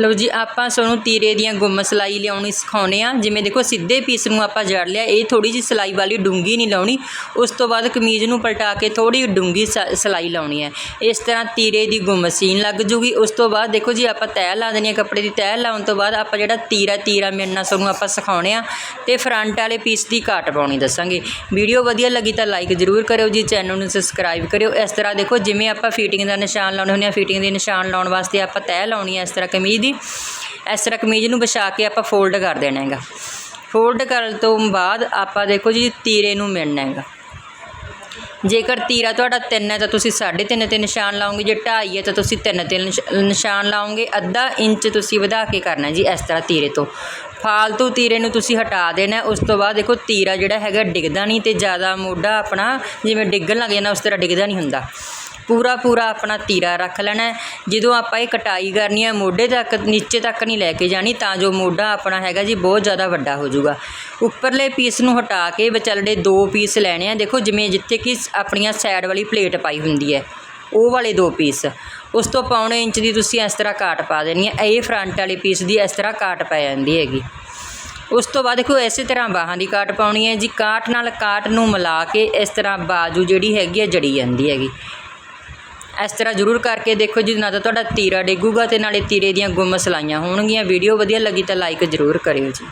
ਲਓ ਜੀ, ਆਪਾਂ ਤੁਹਾਨੂੰ ਤੀਰੇ ਦੀਆਂ ਗੁੰਮ ਸਲਾਈ ਲਿਆਉਣੀ ਸਿਖਾਉਨੇ ਆ। ਜਿਵੇਂ ਦੇਖੋ, ਸਿੱਧੇ ਪੀਸ ਨੂੰ ਆਪਾਂ ਜੜ ਲਿਆ। ਇਹ ਥੋੜੀ ਜੀ ਸਲਾਈ ਵਾਲੀ ਡੂੰਗੀ ਨਹੀਂ ਲਾਉਣੀ। ਉਸ ਤੋਂ ਬਾਅਦ ਕਮੀਜ਼ ਨੂੰ ਪਲਟਾ ਕੇ ਥੋੜੀ ਡੂੰਗੀ ਸ- ਸਲਾਈ ਲਾਉਣੀ ਹੈ। ਇਸ ਤਰ੍ਹਾਂ ਤੀਰੇ ਦੀ ਗੁੰਮ ਮਸ਼ੀਨ ਲੱਗ ਜੂਗੀ। ਉਸ ਤੋਂ ਬਾਅਦ ਦੇਖੋ ਜੀ, ਆਪਾਂ ਤੈਅ ਲਾ ਦੇਣੀ ਹੈ ਕੱਪੜੇ ਦੀ। ਤੈਅ ਲਾਉਣ ਤੋਂ ਬਾਅਦ ਆਪਾਂ ਜਿਹੜਾ ਤੀਰਾ ਤੀਰਾ ਮਿਲਣਾ ਤੁਹਾਨੂੰ ਆਪਾਂ ਸਿਖਾਉਣੇ ਆ, ਤੇ ਫਰੰਟ ਵਾਲੇ ਪੀਸ ਦੀ ਘਾਟ ਪਾਉਣੀ ਦੱਸਾਂਗੇ। ਵੀਡੀਓ ਵਧੀਆ ਲੱਗੀ ਤਾਂ ਲਾਈਕ ਜ਼ਰੂਰ ਕਰਿਓ ਜੀ। ਚੈਨਲ ਨੂੰ ਸਬਸਕ੍ਰਾਈਬ ਕਰਿਓ। ਇਸ ਤਰ੍ਹਾਂ ਦੇਖੋ, ਜਿਵੇਂ ਆਪਾਂ ਫਿਟਿੰਗ ਦਾ ਨਿਸ਼ਾਨ ਲਾਉਣੇ ਹੁੰਦੇ ਆ ਫਿਟਿੰਗ ਦੇ ਨਿਸ਼ਾਨ ਲਾਉਣ ਵਾਸਤੇ ਆਪਾਂ ਤੈਅ ਲਾਉਣੀ ਹੈ। ਇਸ ਤਰ੍ਹਾਂ ਕਮੀਜ਼ ਦੀ ਇਸ ਤਰ੍ਹਾਂ ਕਮੀਜ਼ ਨੂੰ ਵਿਛਾ ਕੇ ਆਪਾਂ ਫੋਲਡ ਕਰ ਦੇਣਾ ਹੈਗਾ। ਫੋਲਡ ਕਰਨ ਤੋਂ ਬਾਅਦ ਆਪਾਂ ਦੇਖੋ ਜੀ ਤੀਰੇ ਨੂੰ ਮਿਲਣਾ ਹੈਗਾ। ਜੇਕਰ ਤੀਰਾ ਤੁਹਾਡਾ 3 ਹੈ ਤਾਂ ਤੁਸੀਂ 3.5 ਤੇ ਨਿਸ਼ਾਨ ਲਾਓਗੇ, ਜੇ 2.5 ਹੈ ਤਾਂ ਤੁਸੀਂ 3 ਤੇ ਨਿਸ਼ਾਨ ਲਾਓਗੇ, ਅੱਧਾ ਇੰਚ ਤੁਸੀਂ ਵਧਾ ਕੇ ਕਰਨਾ ਜੀ ਇਸ ਤਰ੍ਹਾਂ ਤੀਰੇ ਤੋਂ। ਫਾਲਤੂ ਤੀਰੇ ਨੂੰ ਤੁਸੀਂ ਹਟਾ ਦੇਣਾ, ਉਸ ਤੋਂ ਬਾਅਦ ਦੇਖੋ ਤੀਰਾ ਜਿਹੜਾ ਹੈਗਾ ਡਿੱਗਦਾ ਨਹੀਂ ਤੇ ਜ਼ਿਆਦਾ ਮੋਢਾ ਆਪਣਾ ਜਿਵੇਂ ਡਿੱਗਣ ਲੱਗ ਜਾਂਦਾ ਉਸ ਤਰ੍ਹਾਂ ਡਿੱਗਦਾ ਨਹੀਂ ਹੁੰਦਾ। ਪੂਰਾ ਪੂਰਾ ਆਪਣਾ ਤੀਰਾ ਰੱਖ ਲੈਣਾ ਜਦੋਂ ਆਪਾਂ ਇਹ ਕਟਾਈ ਕਰਨੀ ਹੈ, ਮੋਢੇ ਤੱਕ, ਨੀਚੇ ਤੱਕ ਨਹੀਂ ਲੈ ਕੇ ਜਾਣੀ, ਤਾਂ ਜੋ ਮੋਢਾ ਆਪਣਾ ਹੈਗਾ ਜੀ ਬਹੁਤ ਜ਼ਿਆਦਾ ਵੱਡਾ ਹੋ ਜਾਊਗਾ। ਉੱਪਰਲੇ ਪੀਸ ਨੂੰ ਹਟਾ ਕੇ ਵਿਚਾਲੇ ਦੋ ਪੀਸ ਲੈਣੇ ਆ, ਦੇਖੋ ਜਿਵੇਂ ਜਿੱਥੇ ਕਿ ਆਪਣੀਆਂ ਸਾਈਡ ਵਾਲੀ ਪਲੇਟ ਪਾਈ ਹੁੰਦੀ ਹੈ, ਉਹ ਵਾਲੇ ਦੋ ਪੀਸ ਉਸ ਤੋਂ ਪੌਣੇ ਇੰਚ ਦੀ ਤੁਸੀਂ ਇਸ ਤਰ੍ਹਾਂ ਕਾਟ ਪਾ ਦੇਣੀ ਹੈ। ਇਹ ਫਰੰਟ ਵਾਲੇ ਪੀਸ ਦੀ ਇਸ ਤਰ੍ਹਾਂ ਕਾਟ ਪੈ ਜਾਂਦੀ ਹੈਗੀ। ਉਸ ਤੋਂ ਬਾਅਦ ਦੇਖੋ ਇਸੇ ਤਰ੍ਹਾਂ ਬਾਹਾਂ ਦੀ ਕਾਟ ਪਾਉਣੀ ਹੈ ਜੀ। ਕਾਟ ਨਾਲ ਕਾਟ ਨੂੰ ਮਿਲਾ ਕੇ ਇਸ ਤਰ੍ਹਾਂ ਬਾਜੂ ਜਿਹੜੀ ਹੈਗੀ ਹੈ, ਜੜੀ ਜਾਂਦੀ ਹੈਗੀ। ਇਸ ਤਰ੍ਹਾਂ ਜ਼ਰੂਰ ਕਰਕੇ ਦੇਖੋ ਜੀ ਨਾ ਤਾਂ ਤੁਹਾਡਾ ਤੀਰਾ ਡਿੱਗੂਗਾ ਤੇ ਨਾਲੇ ਤੀਰੇ ਦੀਆਂ ਗੁੰਮ ਸਲਾਈਆਂ ਹੋਣਗੀਆਂ। ਵੀਡੀਓ ਵਧੀਆ ਲੱਗੀ ਤਾਂ ਲਾਈਕ ਜ਼ਰੂਰ ਕਰਿਓ ਜੀ।